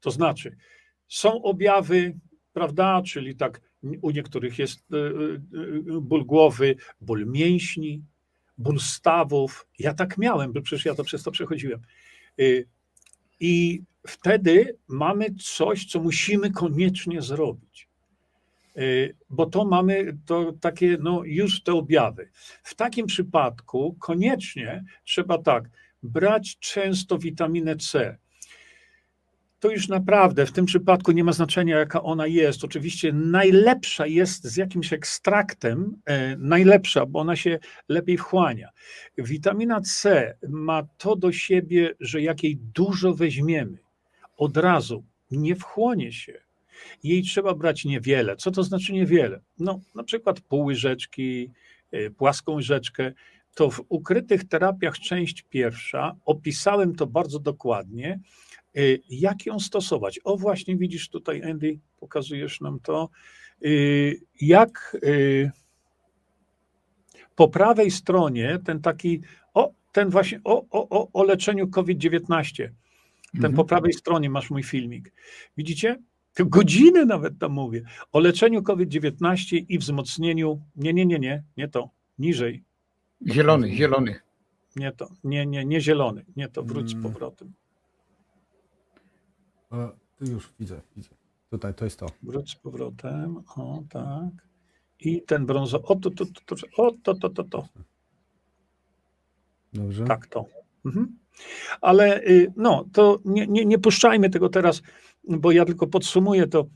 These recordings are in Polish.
To znaczy, są objawy, prawda, czyli tak u niektórych jest e, e, ból głowy, ból mięśni, ból stawów. Ja tak miałem, bo przecież ja to przez to przechodziłem. I wtedy mamy coś, co musimy koniecznie zrobić. Bo to mamy to takie, no już te objawy. W takim przypadku koniecznie trzeba tak, brać często witaminę C to już naprawdę w tym przypadku nie ma znaczenia, jaka ona jest. Oczywiście najlepsza jest z jakimś ekstraktem, e, najlepsza, bo ona się lepiej wchłania. Witamina C ma to do siebie, że jak jej dużo weźmiemy, od razu nie wchłonie się. Jej trzeba brać niewiele. Co to znaczy niewiele? No, na przykład pół łyżeczki, e, płaską łyżeczkę. To w ukrytych terapiach część pierwsza opisałem to bardzo dokładnie jak ją stosować? O, właśnie widzisz tutaj, Andy, pokazujesz nam to. Y, jak y, po prawej stronie ten taki, o, ten właśnie, o, o, o, o leczeniu COVID-19. Ten mhm. po prawej stronie masz mój filmik. Widzicie? Godziny nawet tam mówię. O leczeniu COVID-19 i wzmocnieniu. Nie, nie, nie, nie, nie to. Niżej. Zielony, zielony. Nie to. Nie, nie, nie zielony. Nie to. Wróć z mm. powrotem. O, tu już widzę, widzę. Tutaj to jest to. Wróć z powrotem. O, tak. I ten brązowy. O, to, to, to, to, o, to, to, to, to. Dobrze. Tak, to. Mhm. Ale y, no, to nie, nie, nie puszczajmy tego teraz, bo ja tylko podsumuję to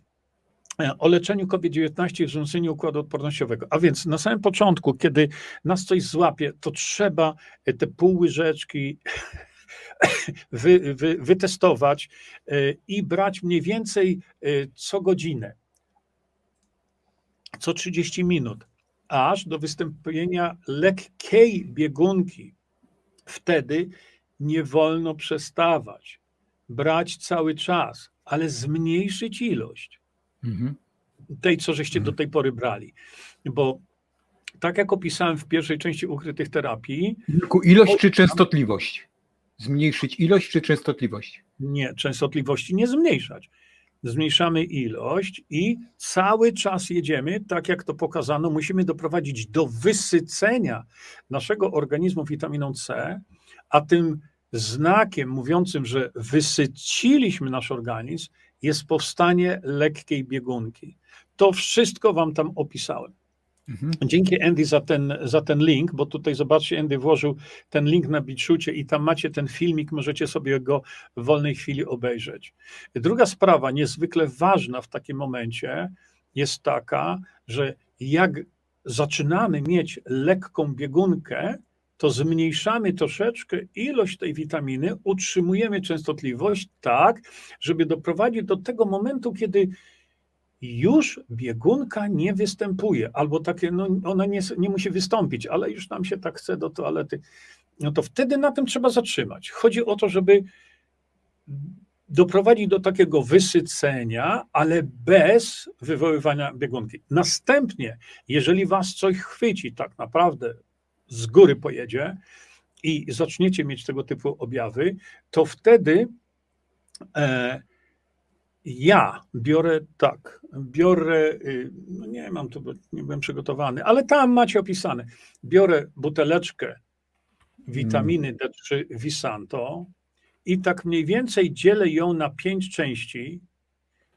e, o leczeniu COVID-19 i wzmocnieniu układu odpornościowego. A więc na samym początku, kiedy nas coś złapie, to trzeba te pół łyżeczki wy, wy, wytestować e, i brać mniej więcej e, co godzinę, co 30 minut, aż do wystąpienia lekkiej biegunki. Wtedy nie wolno przestawać, brać cały czas, ale zmniejszyć ilość mhm. tej, co żeście mhm. do tej pory brali. Bo tak jak opisałem w pierwszej części ukrytych terapii. Ilość czy częstotliwość? Zmniejszyć ilość czy częstotliwość? Nie, częstotliwości nie zmniejszać. Zmniejszamy ilość i cały czas jedziemy, tak jak to pokazano, musimy doprowadzić do wysycenia naszego organizmu witaminą C, a tym znakiem mówiącym, że wysyciliśmy nasz organizm, jest powstanie lekkiej biegunki. To wszystko Wam tam opisałem. Mhm. Dzięki Andy za ten, za ten link, bo tutaj zobaczcie, Andy włożył ten link na Bitshucie i tam macie ten filmik, możecie sobie go w wolnej chwili obejrzeć. Druga sprawa, niezwykle ważna w takim momencie, jest taka, że jak zaczynamy mieć lekką biegunkę, to zmniejszamy troszeczkę ilość tej witaminy, utrzymujemy częstotliwość tak, żeby doprowadzić do tego momentu, kiedy już biegunka nie występuje, albo takie, no ona nie, nie musi wystąpić, ale już nam się tak chce do toalety, no to wtedy na tym trzeba zatrzymać. Chodzi o to, żeby doprowadzić do takiego wysycenia, ale bez wywoływania biegunki. Następnie, jeżeli was coś chwyci, tak naprawdę z góry pojedzie i zaczniecie mieć tego typu objawy, to wtedy e, ja biorę tak, biorę, y, no nie mam tu, nie byłem przygotowany, ale tam macie opisane. Biorę buteleczkę witaminy D3 Visanto i tak mniej więcej dzielę ją na pięć części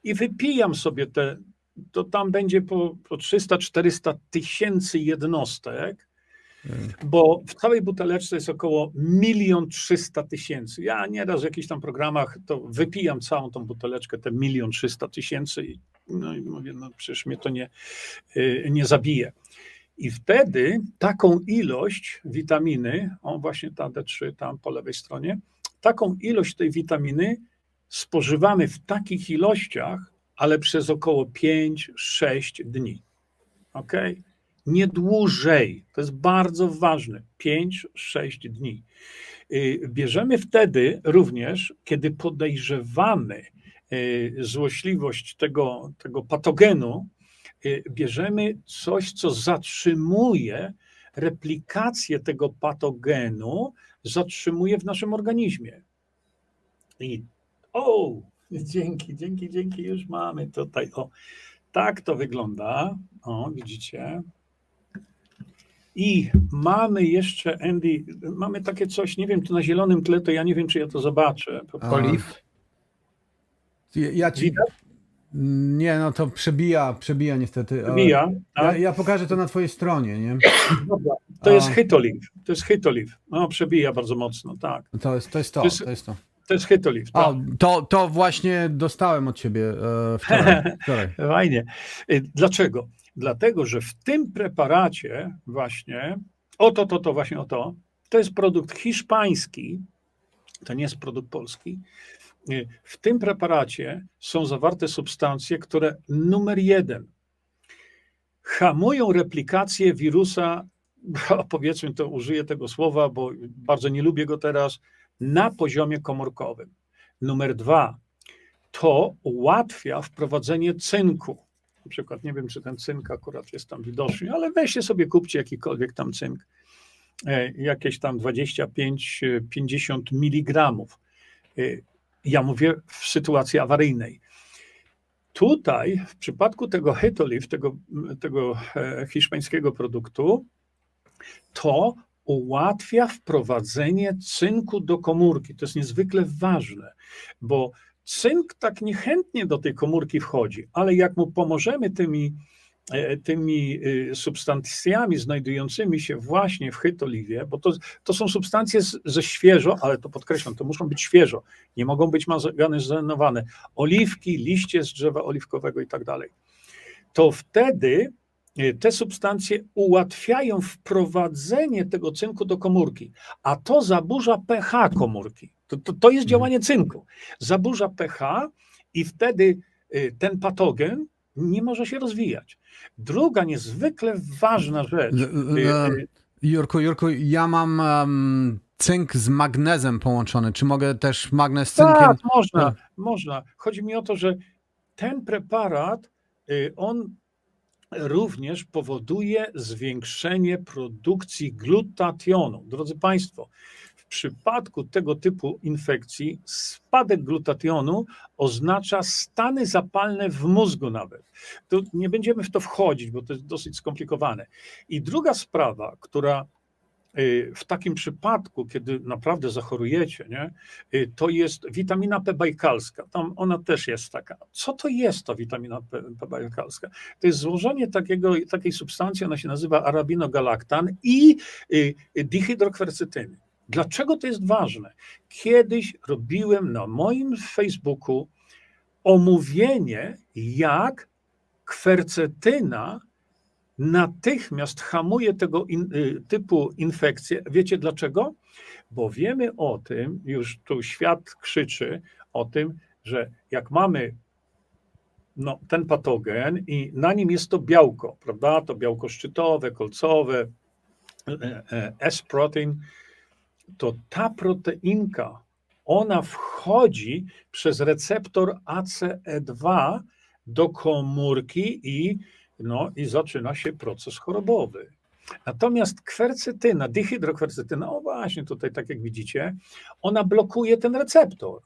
i wypijam sobie te, to tam będzie po, po 300-400 tysięcy jednostek bo w całej buteleczce jest około milion trzysta tysięcy. Ja nieraz w jakichś tam programach to wypijam całą tą buteleczkę, te milion trzysta tysięcy i, no i mówię, no przecież mnie to nie, y, nie zabije. I wtedy taką ilość witaminy, o właśnie ta D3 tam po lewej stronie, taką ilość tej witaminy spożywamy w takich ilościach, ale przez około 5-6 dni. ok? Nie dłużej. To jest bardzo ważne. 5-6 dni. Y, bierzemy wtedy również, kiedy podejrzewamy y, złośliwość tego, tego patogenu, y, bierzemy coś, co zatrzymuje replikację tego patogenu, zatrzymuje w naszym organizmie. I o, Dzięki, dzięki, dzięki. Już mamy tutaj. O, tak to wygląda. O, widzicie. I mamy jeszcze, Andy, mamy takie coś, nie wiem, tu na zielonym tle, to ja nie wiem, czy ja to zobaczę. Po A, Oliw. Ja, ja ci. Widać? Nie, no to przebija, przebija niestety. ale- Bija. Ja, tak? ja pokażę to na twojej stronie, nie? Dobra. To jest. Hytoliv. To jest Hytoliv. No, przebija bardzo mocno, tak. To jest to. Jest to, To jest- to, jest to. To jest Hytoliv. Tak. A, to, to właśnie dostałem od ciebie e, wczoraj. wczoraj. Fajnie. Y, Dlaczego? Dlatego, że w tym preparacie właśnie, oto, to, to, właśnie o to, to jest produkt hiszpański, to nie jest produkt polski. Y, W tym preparacie są zawarte substancje, które numer jeden hamują replikację wirusa, powiedzmy to, użyję tego słowa, bo bardzo nie lubię go teraz, na poziomie komórkowym. Numer dwa, to ułatwia wprowadzenie cynku. Na przykład, nie wiem, czy ten cynk akurat jest tam widoczny, ale weźcie sobie, kupcie jakikolwiek tam cynk, e, jakieś tam 25-50 miligramów. E, Ja mówię w sytuacji awaryjnej. Tutaj, w przypadku tego Hytoliv, tego, tego e, hiszpańskiego produktu, to ułatwia wprowadzenie cynku do komórki. To jest niezwykle ważne, bo cynk tak niechętnie do tej komórki wchodzi, ale jak mu pomożemy tymi, e, tymi y, substancjami znajdującymi się właśnie w chytoliwie, bo to, to są substancje z, ze świeżo, ale to podkreślam, to muszą być świeżo, nie mogą być magazynowane, oliwki, liście z drzewa oliwkowego i tak dalej, to wtedy y, te substancje ułatwiają wprowadzenie tego cynku do komórki, a to zaburza pH komórki. To, to, to jest działanie cynku. Zaburza pH i wtedy y, ten patogen nie może się rozwijać. Druga niezwykle ważna rzecz. Y, y, Jurku, Jurku, ja mam em, cynk z magnezem połączony. Czy mogę też magnez z cynkiem? Tak, można, Tak. można. Chodzi mi o to, że ten preparat, on również powoduje zwiększenie produkcji glutationu. Drodzy Państwo, przypadku tego typu infekcji spadek glutationu oznacza stany zapalne w mózgu nawet. To nie będziemy w to wchodzić, bo to jest dosyć skomplikowane. I druga sprawa, która y, w takim przypadku, kiedy naprawdę zachorujecie, nie, y, to jest witamina P bajkalska. Tam ona też jest taka. Co to jest ta witamina P, P bajkalska? To jest złożenie takiego, takiej substancji, ona się nazywa arabinogalaktan i y, dihydrokwercytyny. Dlaczego to jest ważne? Kiedyś robiłem na moim Facebooku omówienie, jak kwercetyna natychmiast hamuje tego in, y, typu infekcje. Wiecie dlaczego? Bo wiemy o tym, już tu świat krzyczy o tym, że jak mamy no, ten patogen i na nim jest to białko, prawda? To białko szczytowe, kolcowe, e, e, S-protein, to ta proteinka, ona wchodzi przez receptor ACE2 do komórki i, no, i zaczyna się proces chorobowy. Natomiast kwercetyna, dihydrokwercetyna, o właśnie tutaj, tak jak widzicie, ona blokuje ten receptor.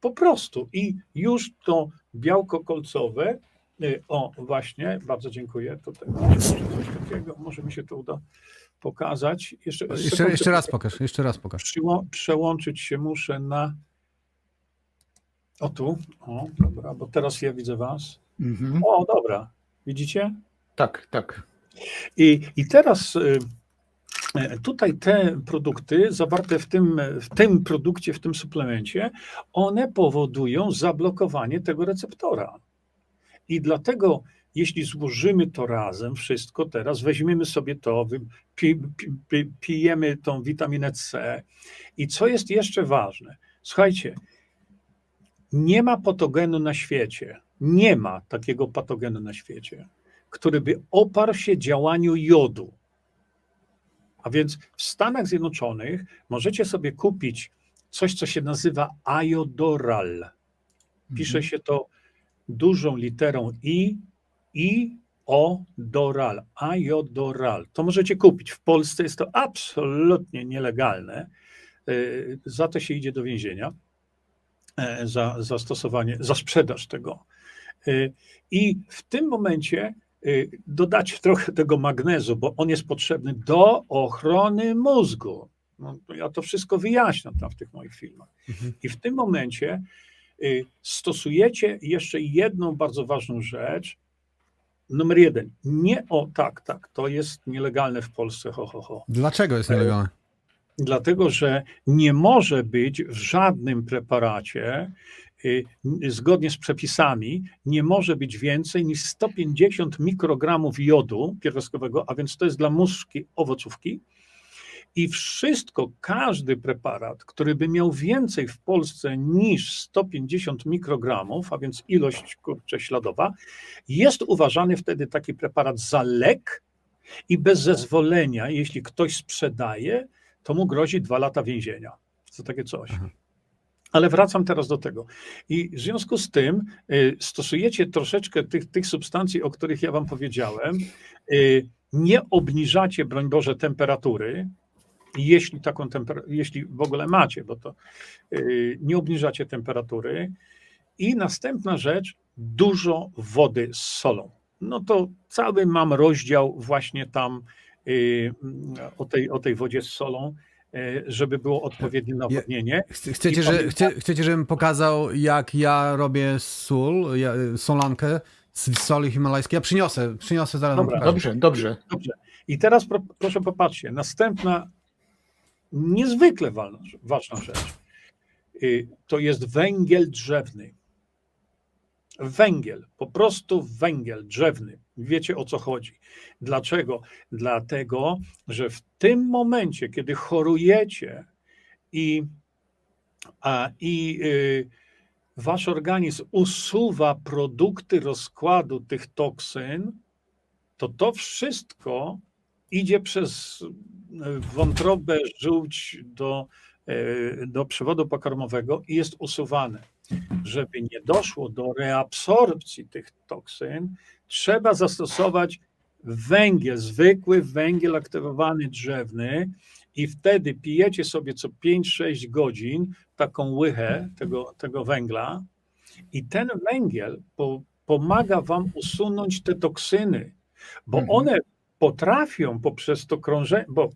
Po prostu. I już to białko kolcowe, y, o właśnie, bardzo dziękuję. Tutaj coś takiego, może mi się to uda pokazać. Jeszcze, Jeszcze, sekundkę, jeszcze raz pokaż, jeszcze raz pokaż. Przyło- przełączyć się muszę na. O tu. O, dobra, bo teraz ja widzę Was. Mhm. O, dobra. Widzicie? Tak, tak. I, i teraz y, y, tutaj te produkty zawarte w tym, w tym produkcie, w tym suplemencie, one powodują zablokowanie tego receptora. I dlatego, jeśli złożymy to razem, wszystko teraz, weźmiemy sobie to, pijemy tą witaminę C. I co jest jeszcze ważne? Słuchajcie, nie ma patogenu na świecie, nie ma takiego patogenu na świecie, który by oparł się działaniu jodu. A więc w Stanach Zjednoczonych możecie sobie kupić coś, co się nazywa Iodoral. Pisze się to dużą literą I, I, O, Doral, Iodoral. To możecie kupić. W Polsce jest to absolutnie nielegalne. Y, Za to się idzie do więzienia. e, za, za stosowanie, za sprzedaż tego. E, I w tym momencie e, dodać trochę tego magnezu, bo on jest potrzebny do ochrony mózgu. No, ja to wszystko wyjaśniam tam w tych moich filmach. Mhm. I w tym momencie stosujecie jeszcze jedną bardzo ważną rzecz. Numer jeden. Nie o tak, tak, to jest nielegalne w Polsce, ho, ho, ho. Dlaczego jest nielegalne? Dlatego, że nie może być w żadnym preparacie, y, zgodnie z przepisami, nie może być więcej niż 150 mikrogramów jodu pierwiastkowego, a więc to jest dla muszki owocówki. I wszystko, każdy preparat, który by miał więcej w Polsce niż 150 mikrogramów, a więc ilość kurczę śladowa, jest uważany wtedy taki preparat za lek i bez zezwolenia, jeśli ktoś sprzedaje, to mu grozi dwa lata więzienia. Co takie coś. Aha. Ale wracam teraz do tego. I w związku z tym y, stosujecie troszeczkę tych, tych substancji, o których ja wam powiedziałem. Y, nie obniżacie, broń Boże, temperatury, jeśli taką temperaturę, jeśli w ogóle macie, bo to y, nie obniżacie temperatury. I następna rzecz, dużo wody z solą. No to cały mam rozdział właśnie tam y, o, tej, o tej wodzie z solą, y, żeby było odpowiednie nawodnienie. Chce- Chcecie, że, chcie, chcecie, żebym pokazał, jak ja robię sól, ja, solankę z soli himalajskiej? Ja przyniosę, przyniosę zaraz. Dobra. Dobrze, dobrze. Dobrze. I teraz pro, proszę popatrzcie, następna niezwykle ważna, rzecz. Y, To jest węgiel drzewny. Węgiel, po prostu węgiel drzewny. Wiecie o co chodzi. Dlaczego? Dlatego, że w tym momencie, kiedy chorujecie i, a, i y, wasz organizm usuwa produkty rozkładu tych toksyn, to to wszystko idzie przez e, wątrobę, żółć do, e, do przewodu pokarmowego i jest usuwane. Żeby nie doszło do reabsorpcji tych toksyn, trzeba zastosować węgiel, zwykły węgiel aktywowany drzewny i wtedy pijecie sobie co 5-6 godzin taką łychę tego, tego węgla i ten węgiel po, pomaga wam usunąć te toksyny, bo Mhm. one potrafią poprzez to krążenie, bo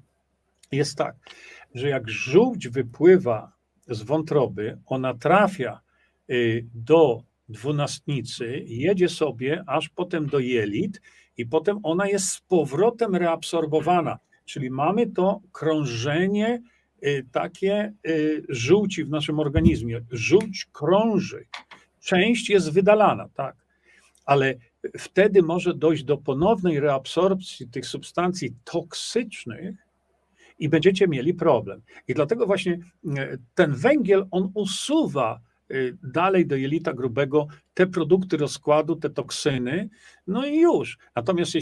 jest tak, że jak żółć wypływa z wątroby, ona trafia y, do dwunastnicy, jedzie sobie aż potem do jelit i potem ona jest z powrotem reabsorbowana. Czyli mamy to krążenie y, takie y, żółci w naszym organizmie. Żółć krąży. Część jest wydalana, tak, ale wtedy może dojść do ponownej reabsorpcji tych substancji toksycznych i będziecie mieli problem. I dlatego właśnie e, ten węgiel, on usuwa e, dalej do jelita grubego te produkty rozkładu, te toksyny, no i już. Natomiast